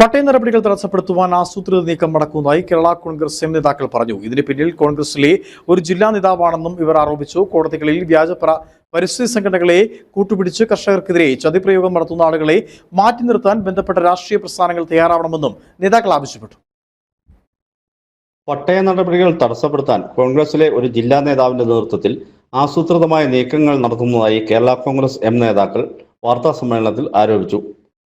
പട്ടയ നടപടികൾ തടസ്സപ്പെടുത്തുവാൻ ആസൂത്രിത നീക്കം നടക്കുന്നതായി കേരള കോൺഗ്രസ് എം നേതാക്കൾ പറഞ്ഞു. ഇതിന് പിന്നിൽ കോൺഗ്രസിലെ ഒരു ജില്ലാ നേതാവാണെന്നും ഇവർ ആരോപിച്ചു. കോടതികളിൽ വ്യാജ പ്ര- പരിസ്ഥിതി സംഘടനകളെ കൂട്ടുപിടിച്ച് കർഷകർക്കെതിരെ ചതിപ്രയോഗം നടത്തുന്ന ആളുകളെ മാറ്റി നിർത്താൻ ബന്ധപ്പെട്ട രാഷ്ട്രീയ പ്രസ്ഥാനങ്ങൾ തയ്യാറാവണമെന്നും നേതാക്കൾ ആവശ്യപ്പെട്ടു. പട്ടയ നടപടികൾ തടസ്സപ്പെടുത്താൻ കോൺഗ്രസിലെ ഒരു ജില്ലാ നേതാവിന്റെ നേതൃത്വത്തിൽ ആസൂത്രിതമായ നീക്കങ്ങൾ നടത്തുന്നതായി കേരള കോൺഗ്രസ് എം നേതാക്കൾ വാർത്താ സമ്മേളനത്തിൽ ആരോപിച്ചു.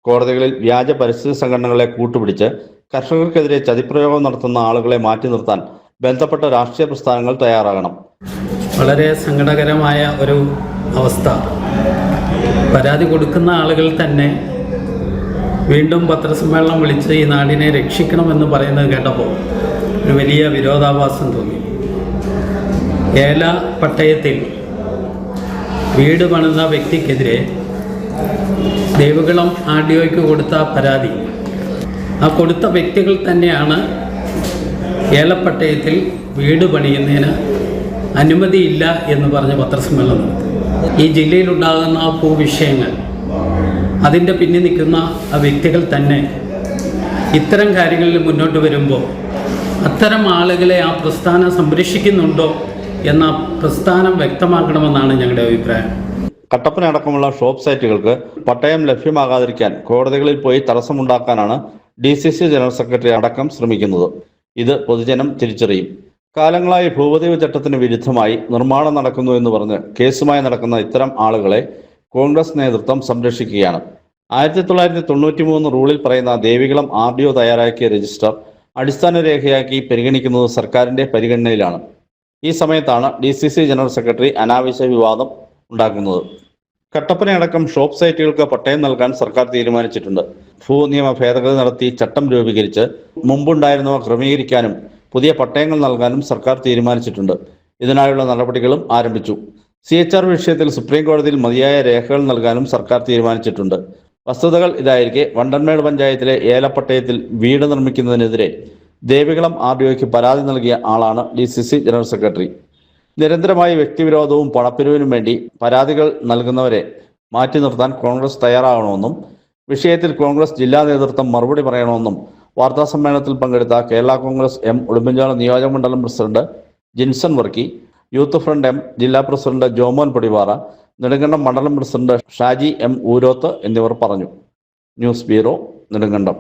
കോടതികളിൽ വ്യാജ പരിസ്ഥിതി സംഘടനകളെ കൂട്ടുപിടിച്ച് കർഷകർക്കെതിരെ ചതിപ്രയോഗം നടത്തുന്ന ആളുകളെ മാറ്റി നിർത്താൻ ബന്ധപ്പെട്ട രാഷ്ട്രീയ പ്രസ്ഥാനങ്ങൾ തയ്യാറാകണം. വളരെ സങ്കടകരമായ ഒരു അവസ്ഥ. പരാതി കൊടുക്കുന്ന ആളുകൾ തന്നെ വീണ്ടും പത്രസമ്മേളനം വിളിച്ച് ഈ നാടിനെ രക്ഷിക്കണമെന്ന് പറയുന്നത് കേട്ടപ്പോൾ ഒരു വലിയ വിരോധാഭാസം തോന്നി. ഏല പട്ടയത്തിൽ വീട് പണിത വ്യക്തിക്കെതിരെ ദേവികുളം ആർ ഡി ഒക്ക് കൊടുത്ത പരാതി. ആ കൊടുത്ത വ്യക്തികൾ തന്നെയാണ് ഏലപ്പട്ടയത്തിൽ വീട് പണിയുന്നതിന് അനുമതിയില്ല എന്ന് പറഞ്ഞ പത്രസമ്മേളനം ഈ ജില്ലയിലുണ്ടാകുന്ന ഭൂവിഷയങ്ങൾ അതിന്റെ പിന്നിൽ നിൽക്കുന്ന ആ വ്യക്തികൾ തന്നെ ഇത്തരം കാര്യങ്ങളിൽ മുന്നോട്ട് വരുമ്പോൾ അത്തരം ആളുകളെ ആ പ്രസ്ഥാനം സംരക്ഷിക്കുന്നുണ്ടോ എന്ന പ്രസ്ഥാനം വ്യക്തമാക്കണമെന്നാണ് ഞങ്ങളുടെ അഭിപ്രായം. കട്ടപ്പന അടക്കമുള്ള ഷോപ്പ് സൈറ്റുകൾക്ക് പട്ടയം ലഭ്യമാകാതിരിക്കാൻ കോടതികളിൽ പോയി തടസ്സമുണ്ടാക്കാനാണ് D C C general secretary അടക്കം ശ്രമിക്കുന്നത്. ഇത് പൊതുജനം തിരിച്ചറിയും. കാലങ്ങളായി ഭൂപതിവ് ചട്ടത്തിന് വിരുദ്ധമായി നിർമ്മാണം നടക്കുന്നു എന്ന് പറഞ്ഞ് കേസുമായി നടക്കുന്ന ഇത്തരം ആളുകളെ കോൺഗ്രസ് നേതൃത്വം സംരക്ഷിക്കുകയാണ്. ആയിരത്തി തൊള്ളായിരത്തി തൊണ്ണൂറ്റി മൂന്ന് റൂളിൽ പറയുന്ന ദേവികുളം ആർ ഡി ഒ തയ്യാറാക്കിയ രജിസ്റ്റർ അടിസ്ഥാന രേഖയാക്കി പരിഗണിക്കുന്നത് സർക്കാരിന്റെ പരിഗണനയിലാണ്. ഈ സമയത്താണ് D C C general secretary അനാവശ്യ വിവാദം ഉണ്ടാക്കുന്നത്. കട്ടപ്പനയടക്കം ഷോപ്പ് സൈറ്റുകൾക്ക് പട്ടയം നൽകാൻ സർക്കാർ തീരുമാനിച്ചിട്ടുണ്ട്. ഭൂനിയമ ഭേദഗതി നടത്തി ചട്ടം രൂപീകരിച്ച് മുമ്പുണ്ടായിരുന്നവ ക്രമീകരിക്കാനും പുതിയ പട്ടയങ്ങൾ നൽകാനും സർക്കാർ തീരുമാനിച്ചിട്ടുണ്ട്. ഇതിനായുള്ള നടപടികളും ആരംഭിച്ചു. സി എച്ച് ആർ വിഷയത്തിൽ സുപ്രീം കോടതിയിൽ മതിയായ രേഖകൾ നൽകാനും സർക്കാർ തീരുമാനിച്ചിട്ടുണ്ട്. വസ്തുതകൾ ഇതായിരിക്കെ വണ്ടൻമേട് പഞ്ചായത്തിലെ ഏലപ്പട്ടയത്തിൽ വീട് നിർമ്മിക്കുന്നതിനെതിരെ ദേവികുളം ആർ ഡി ഒക്ക് പരാതി നൽകിയ ആളാണ് D C C general secretary. നിരന്തരമായി വ്യക്തിവിരോധവും പണപ്പിരിവിനും വേണ്ടി പരാതികൾ നൽകുന്നവരെ മാറ്റി നിർത്താൻ കോൺഗ്രസ് തയ്യാറാകണമെന്നും വിഷയത്തിൽ കോൺഗ്രസ് ജില്ലാ നേതൃത്വം മറുപടി പറയണമെന്നും വാർത്താ സമ്മേളനത്തിൽ പങ്കെടുത്ത കേരള കോൺഗ്രസ് എം ഉടുമ്പൻചാല നിയോജക മണ്ഡലം president Jinson Varkey youth front M ജില്ലാ പ്രസിഡന്റ് ജോമോൻ പൊടിവാറ നെടുങ്കണ്ടം മണ്ഡലം പ്രസിഡന്റ് ഷാജി എം ഊരോത്ത് എന്നിവർ പറഞ്ഞു. News bureau Nedumkandam.